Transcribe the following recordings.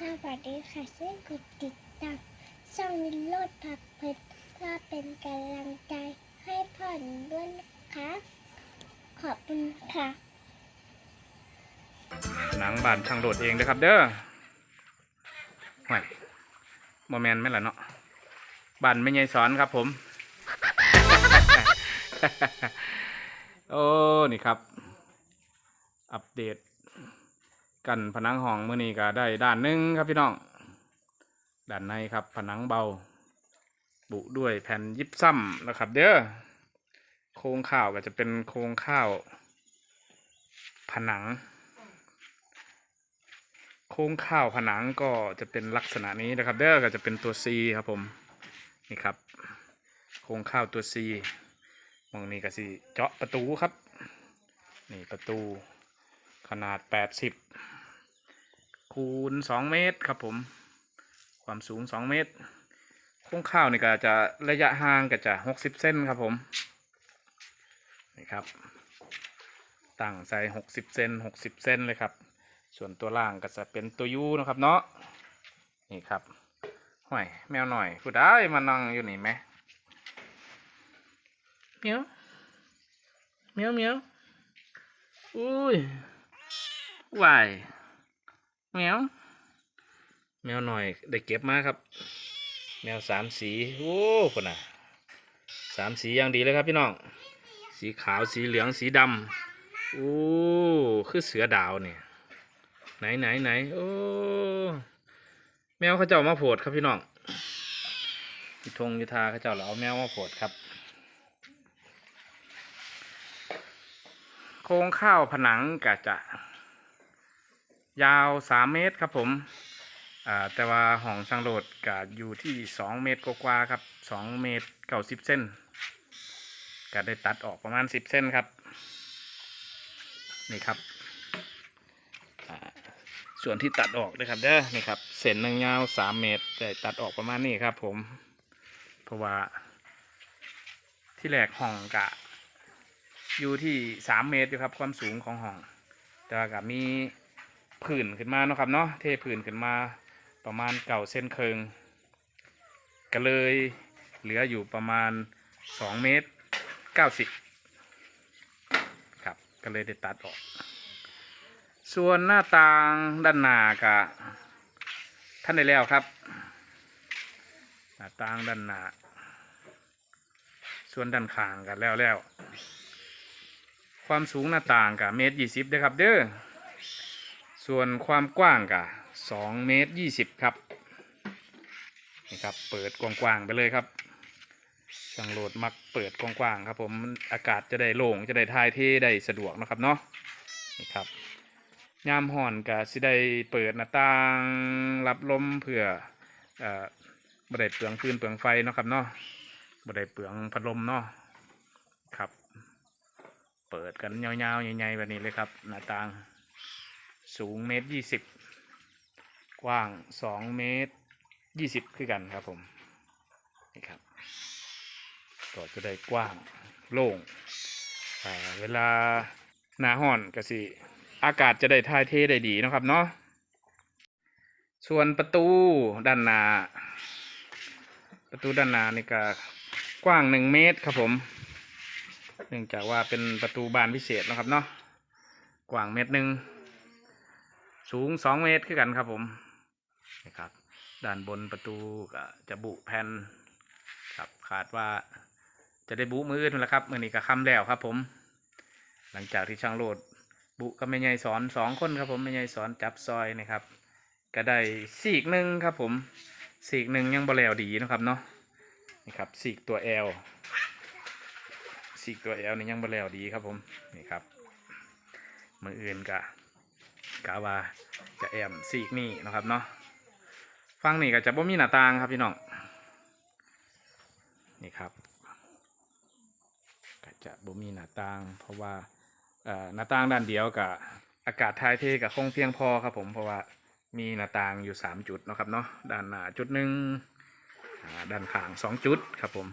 สวัสดีค่ะช่วยกดติดตามช่องวินโรดผักเผ็ดเพื่อเป็นกำลังใจให้พ่อหนูด้วยนะคะขอบคุณค่ะ หนังบานช่างโดดเองนะครับ เด้อห่วยโมแมนแม่ละเนาะบานไม่ใหญ่สอนครับผม โอ้ นี่ครับ อัปเดต กันผนังห้องมื่อนี้ก็ได้ด้านหนึ่งครับพี่น้อง ด้านในครับผนังเบา บุด้วยแผ่นยิบซ้ำนะครับ เด้อโครงข้าวก็จะเป็นโครงข้าว ผนัง โครงข้าวผนังก็จะเป็นลักษณะนี้นะครับ เด้อก็จะเป็นตัว C ครับผมนี่ครับ โครงข้าวตัว C มองนี่ก็สิเจาะประตูครับ นี่ประตูขนาด 80 คูณ2เมตรครับผม ความสูง2เมตรโครงข้าวนี่ก็จะระยะห่างก็จะ60เส้นครับผมนี่ครับตั้งใส่60เส้น60เส้นเลยครับ ส่วนตัวล่างก็จะเป็นตัวยูนะครับเนาะนี่ครับห่วยแมวหน่อยผู้ได้มานั่งอยู่นี่ไหมเมียวเมียวเมียวอุ้ยวาย แมว แมวหน่อยได้เก็บมาครับ แมวสามสีโอ้คนน่ะสามสีอย่างดีเลยครับพี่น้อง สีขาวสีเหลืองสีดำโอ้คือเสือดาวเนี่ยไหนไหนไหนโอ้แมวเขาเจ้ามาโผดครับพี่น้องยุทงยุทาเขาเจ้าเราเอาแมวมาโผดครับ โครงข้าวผนังก็จะ ยาวสามเมตรครับผมแต่ว่าห้องช่างโหลดก็อยู่ที่สองเมตรกว่าครับสองเมตรเก้าสิบเส้นก็ได้ตัดออกประมาณสิบเส้นครับ นี่ครับส่วนที่ตัดออกนะครับเด้อนี่ครับเส้นหนึ่งยาวสามเมตรได้ตัดออกประมาณนี้ครับผม เพราะว่า ที่แรกห้องกะ อยู่ที่สามเมตรอยู่ครับความสูงของห้อง แต่ว่ากับมี ผื่นขึ้นมาเนาะครับเนาะเทผื่นขึ้นมาประมาณเก่าเส้นเคิงก็เลยเหลืออยู่ประมาณสองเมตรเก้าสิบครับ ก็เลยได้ตัดออก ส่วนหน้าต่างด้านหน้ากะท่านได้แล้วครับ หน้าต่างด้านหน้า ส่วนด้านข้างกันแล้วแล้ว ความสูงหน้าต่างกับเมตรยี่สิบด้วยครับเด้อ ส่วนความกว้างกับสองเมตรยี่สิบครับนี่ครับเปิดกว้างๆไปเลยครับช่างโหลดมักเปิดกว้างๆครับผมอากาศจะได้โล่งจะได้ทายเทได้สะดวกนะครับเนาะนี่ครับยามห่อนก็สิได้เปิดหน้าต่างรับลมเพื่อเอ่อบ่ได้เปลืองฟืนเปลืองไฟนะครับเนาะบ่ได้เปลืองพัดลมเนาะครับ เปิดกันยาวๆใหญ่ๆแบบนี้เลยครับหน้าต่าง สูงเมตรยี่สิบกว้างสองเมตรยี่สิบคือกันครับผมนี่ครับก็จะได้กว้างโล่งเวลาหนาห่อนก็สิอากาศจะได้ถ่ายเทได้ดีนะครับเนาะส่วนประตูด้านหน้าประตูด้านหน้านี่ก็กว้างหนึ่งเมตรครับผมเนื่องจากว่าเป็นประตูบานพิเศษนะครับเนาะกว้างเมตรหนึ่ง สูงสองเมตรคือกันครับผมนะครับด้านบนประตูก็จะบุแผ่นครับขาดว่าจะได้บุมืออื่นแล้วครับมื่อนี้ก็ค่ำแล้วครับผม หลังจากที่ช่างโหลดบุก็ไม่ใหญ่สอนสองคนครับผมไม่ใหญ่สอนจับซอยนะครับ ก็ได้สีกหนึ่งครับผมสีกหนึ่งยังบ่แล้วดีนะครับเนาะนี่ครับสีกตัว L สีกตัว L นี่ยังบ่แล้วดีครับผมนี่ครับมืออื่นกะ กะว่าจะแอมสีกนี่นะครับเนาะฟังนี่ก็จะบ่มีหน้าต่างครับพี่น้องนี่ครับก็จะบ่มีหน้าต่าง เพราะว่าหน้าต่างด้านเดียวกับอากาศทายเทกับคงเพียงพอครับผมเพราะว่ามีหน้าต่างอยู่สามจุดนะครับเนาะด้านหน้าจุดหนึ่งด้านข้างสองจุดครับผม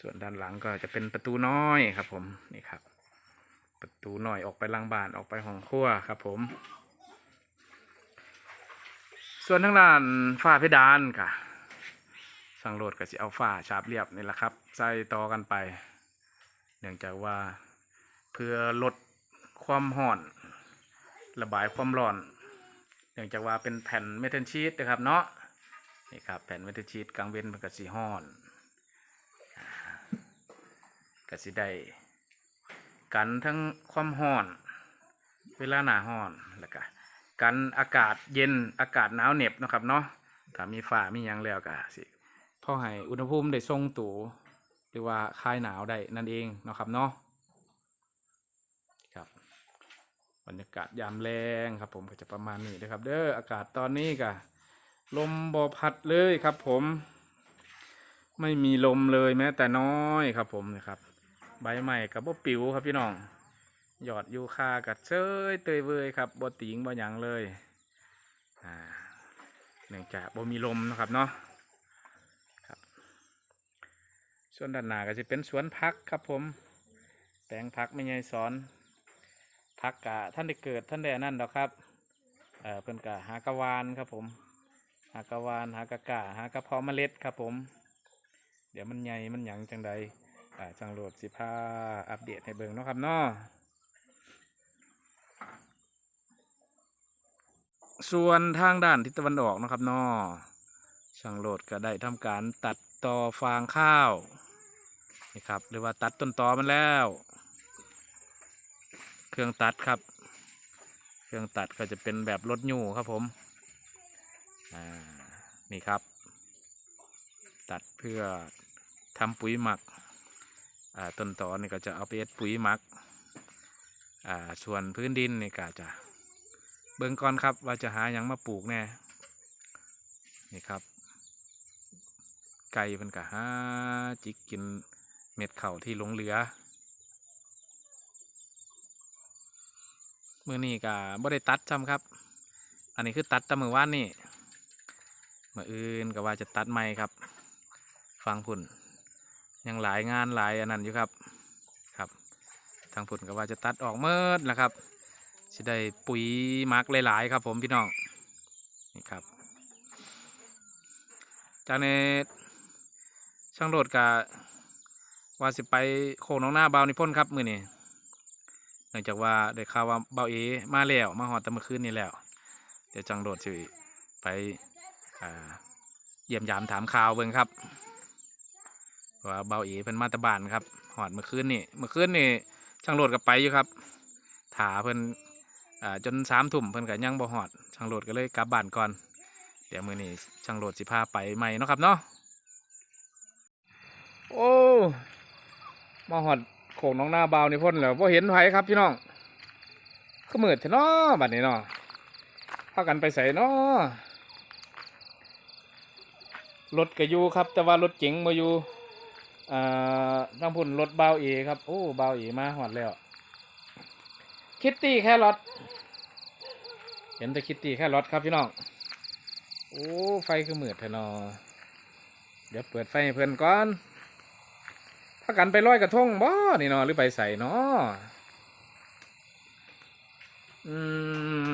ส่วนด้านหลังก็จะเป็นประตูน้อยครับผมนี่ครับ ประตูหน้อยออกไปลังบานออกไปห้องครัวครับผม ส่วนทางด้านฝ้าเพดานกะสังโรดก็สิเอาฝ้าฉาบเรียบนี่แหละครับ ใส่ต่อกันไป เนื่องจากว่าเพื่อลดความห่อน ระบายความร้อน เนื่องจากว่าเป็นแผ่นเมทัลชีตนะครับเนาะนี่ครับแผ่นเมทัลชีตกลางเว้นมันก็สีห่อนอ่าก็สิได้ กันทั้งความห่อน เวลาหนาห่อนแล้วก็กันอากาศเย็นอากาศหนาวเหน็บนะครับเนาะถ้ามีฝ้ามียังแล้วก็สิพอให้อุณหภูมิได้ทรงตัวหรือว่าคลายหนาวได้นั่นเองนะครับเนาะครับบรรยากาศยามแรงครับผมก็จะประมาณนี้นะครับ เด้ออากาศตอนนี้ก็ลมบอพัดเลยครับผม ไม่มีลมเลยแม้แต่น้อยครับผมนะครับ ใบใหม่กับบ่ปิวครับพี่น้องหยอดยูคากับเชยเตยเวยครับบ่ติงบ่หยังเลยอ่าเนื่องจากบ่มีลมนะครับเนาะครับส่วนด้านหน้าก็จะเป็นสวนพักครับผมแปลงพักไม่ใหญ่สอนพักกะท่านได้เกิดท่านได้นั่นดอกครับเอ่อเพิ่นกะหากะวานครับผม หากะวานหากะกะหากะเพาะเมล็ดครับผม เดี๋ยวมันใหญ่มันหยังจังใด อ่าจังโหลดสิพาอัปเดตให้เบิ่งเนาะครับเนาะส่วนทางด้านทิศตะวันออกนะครับนาะช่างโหลดก็ได้ทำการตัดต่อฟางข้าวนี่ครับหรือว่าตัดต้นตอมันแล้ว เครื่องตัดครับ เครื่องตัดก็จะเป็นแบบรถยูครับผมอ่านี่ครับ ตัดเพื่อทำปุ๋ยหมัก ต้นตอนี่ก็จะเอาไปเอ็ดปุ๋ยมักส่วนพื้นดินนี่ก็จะเบิ่งก่อนครับว่าจะหาหยังมาปลูกแน่นี่ครับ ไก่เป็นกะหาจิกกินเม็ดเข่าที่หลงเหลือมือนี้ก็บ่ได้ตัดจำครับ อันนี้คือตัดตะมือว่านนี่มืออื่นก็ว่าจะตัดใหม่ครับ ฟังผุ่น ยังหลายงานหลายอันนั้นอยู่ครับครับ ทางผุนก็ว่าจะตัดออกเมื่อนะครับจะได้ปุ๋ยหมักหลายๆครับผมพี่น้องนี่ครับ จากในช่างโดดกะว่าสิไปโคงน้องหน้าเบานิพ่นครับมือนี้เนื่องจากว่าได้ข่าวว่าเบาเอมาแล้วมาหอดแต่เมื่อคืนนี้แล้ว เดี๋ยวจังโดดสิไปเยี่ยมยามถามข่าวเบิ่งครับ ว่าเบาเอเป็นมาตาบานครับหอดเมื่อคืนนี่เมื่อคืนนี่ช่างโหลดก็ไปอยู่ครับถาเพิ่นอ่าจนสามทุ่มเพิ่นก็ยังบ่หอดช่างโหลดก็เลยกลับบ้านก่อน เดี๋ยวมื้อนี้ช่างโหลดสิพาไปใหม่เนาะครับเนาะโอ้มาหอดโขงน้องหน้าเบานี่พ่นแล้วพอเห็นไผครับพี่น้องก็มืดเถอะเนาะบัดนี้เนาะพากันไปใส่เนาะรถก็อยู่ครับ แต่ว่ารถเก๋งมาอยู่ อ่าทางพุ่นรถบาวเอครับ โอ้เบาวเอมาหอดแล้ว คิตตี้แครอทเห็นแต่คิตตี้แครอทครับพี่น้อง โอ้ ไฟคือมืดเถอะเนาะเดี๋ยวเปิดไฟให้เพื่อนก่อนพากันไปลอยกระทงบ่นี่นาะหรือไปใส่นาะอืม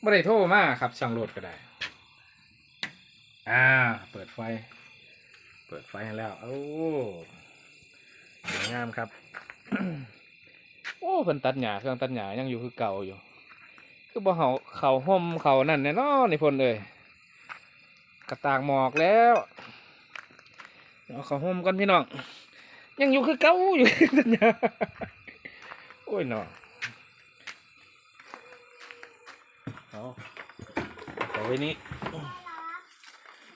ไม่ได้โทรมาครับช่างโหลดก็ได้ อ่า เปิดไฟ เปิดไฟให้แล้ว โอ้สวยงามครับ โอ้เพิ่นตัดหญ้าเครื่องตัดหญ้ายังอยู่คือเก่าอยู่ คือบ่เขาเขาห่มเขานั่นแน่นอนนี่พ่นเลยกระตากหมอกแล้วเอาเขาห่มกันพี่น้อง ยังอยู่คือเก่าอยู่สัญญาโอ้ยเนาะเอาเอาไว้นี่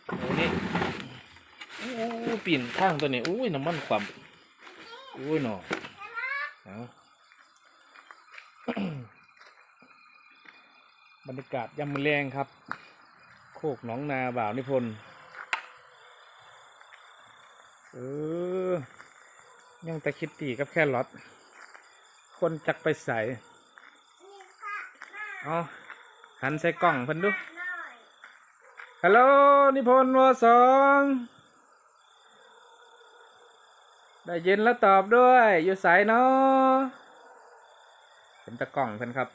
เอาไว้นี่โอ้ปีนข้างตัวนี้อุ้ยน้ำมันความอุ้ยเนอบรรยากาศยามมอแรงครับ โคกหนองนาบ่าวนิพนธ์เออ ยังแต่คิดตีกับแค่รอทคนจักไปใส่เอาหันใส่กล่องเพิ่นดูฮัลโหลนิพนธ์วสอง ได้ยินแล้วตอบด้วย อยู่สายเนาะเป็นตะกล่องเพิ่นครับ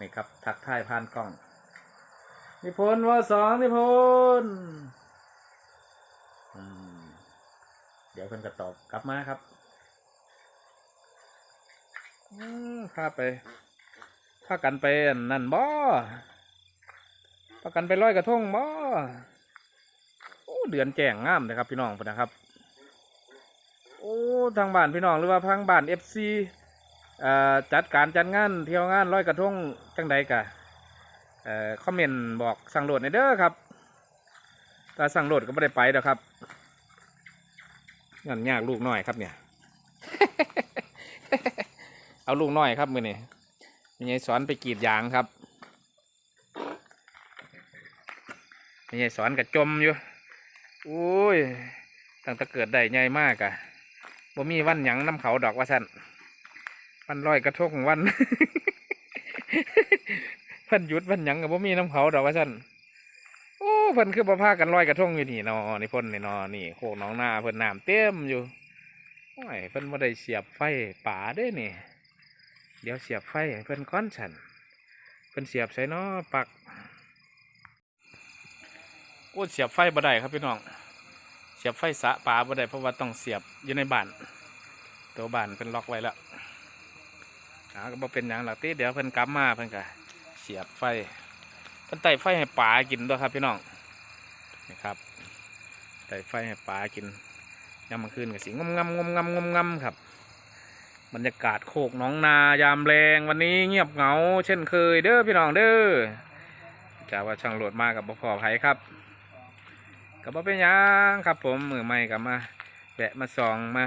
นี่ครับ ทักทายผ่านกล้อง นิพนธ์วสองนิพนธ์เดี๋ยวเพิ่นก็ตอบกลับมาครับอืมพาไปพากันไปนั่นบ่พากันไปลอยกระทงบ่ เดือนแจ้งงามเลยครับพี่น้องนะครับ โอ้ทางบ้านพี่น้องหรือว่าทางบ้านเอฟซีจัดการจัดงานเที่ยวงานลอยกระทงจังใดกะคอมเมนต์บอกสั่งโหลดในเด้อครับถ้าสั่งโหลดก็ไม่ได้ไปเด้อครับงั้นยากลูกน้อยครับเนี่ย เอาลูกน้อยครับมือนี่มีไงสอนไปกรีดยางครับมีไงสอนกับจมอยู่ โอ้ยตั้งแต่เกิดได้ใหญ่มากอะบ่มีวันหยังน้ำเขาดอกว่าสันวันลอยกระทงวันพิ่นหยุดวันหยังกับบ่มีน้ำเขาดอกว่าสันโอ้เพิ่นคือบ่พากันลอยกระทงอยู่นี่นอนี่พ่นนี่นอนี่โคกหน้องนาเพิ่นน้ำเต็มอยู่โอ้ยเพิ่นบ่ได้เสียบไฟป่าด้นี่ เดี๋ยวเสียบไฟเพิ่นก้อนฉันเพิ่นเสียบใส่นอปัก โอ้เสียบไฟบ่ได้ครับพี่น้อง เสียบไฟสะปลาบ่ได้เพราะว่าต้องเสียบอยู่ในบ้าน ตัวบ้านเป็นล็อกไว้แล้วอ่าก็บ่เป็นหยังหรอกติเดี๋ยวเพิ่นกลับมาเพิ่นก็เสียบไฟเพิ่นไต่ไฟให้ปลากินด้วยครับพี่น้องนี่ครับไต่ไฟให้ปลากินยามคืนก็สิงมงำงมงำงมงำครับบรรยากาศโคกน้องนายามแรงวันนี้เงียบเหงา เช่นเคยเด้อพี่น้องเด้อจะว่าช่างโหลดมากับบ่พอไผครับ กับบ่เป็นหยังครับผมมือใหม่กับมาแวะมาส่องมา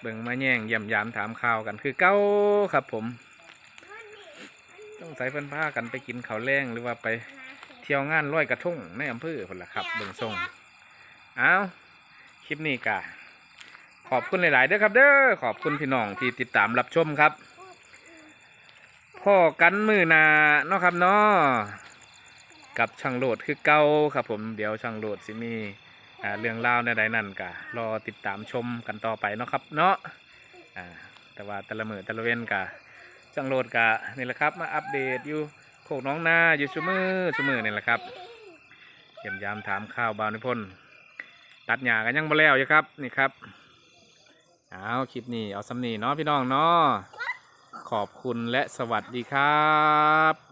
เบิ่งมาแย่งเยี่ยมยามถามข่าวกันคือเก้าครับผม ต้องใส่เพิ่นพากันไปกินข้าวแรงหรือว่าไปเที่ยวงานร้อยกระทงในอำเภอพุ่นล่ะครับเบิ่งทรงเอาคลิปนี้กะขอบคุณหลาย ๆ เด้อครับเด้อขอบคุณพี่น้องที่ติดตามรับชมครับพ่อกันมือหนาเนาะครับเนาะ กับช่างโหลดคือเก่าครับผมเดี๋ยวช่างโหลดสิมีอ่เรื่องเล่าในใดนั่นกะรอติดตามชมกันต่อไปเนาะครับเนาะแต่ว่าแต่ละมือแต่ละเว้นกะช่างโหลดกะนี่แหละครับมาอัปเดตอยู่โคกน้องนาอยู่ชุมือชุมือนี่แหละครับเยี่ยมยามถามข่าวบาวนิพนธ์ตัดหญ้ากันยังบ่แล้วอยู่ครับนี่ครับเอาคลิปนี้เอาสำนีเนาะพี่น้องเนาะขอบคุณและสวัสดีครับ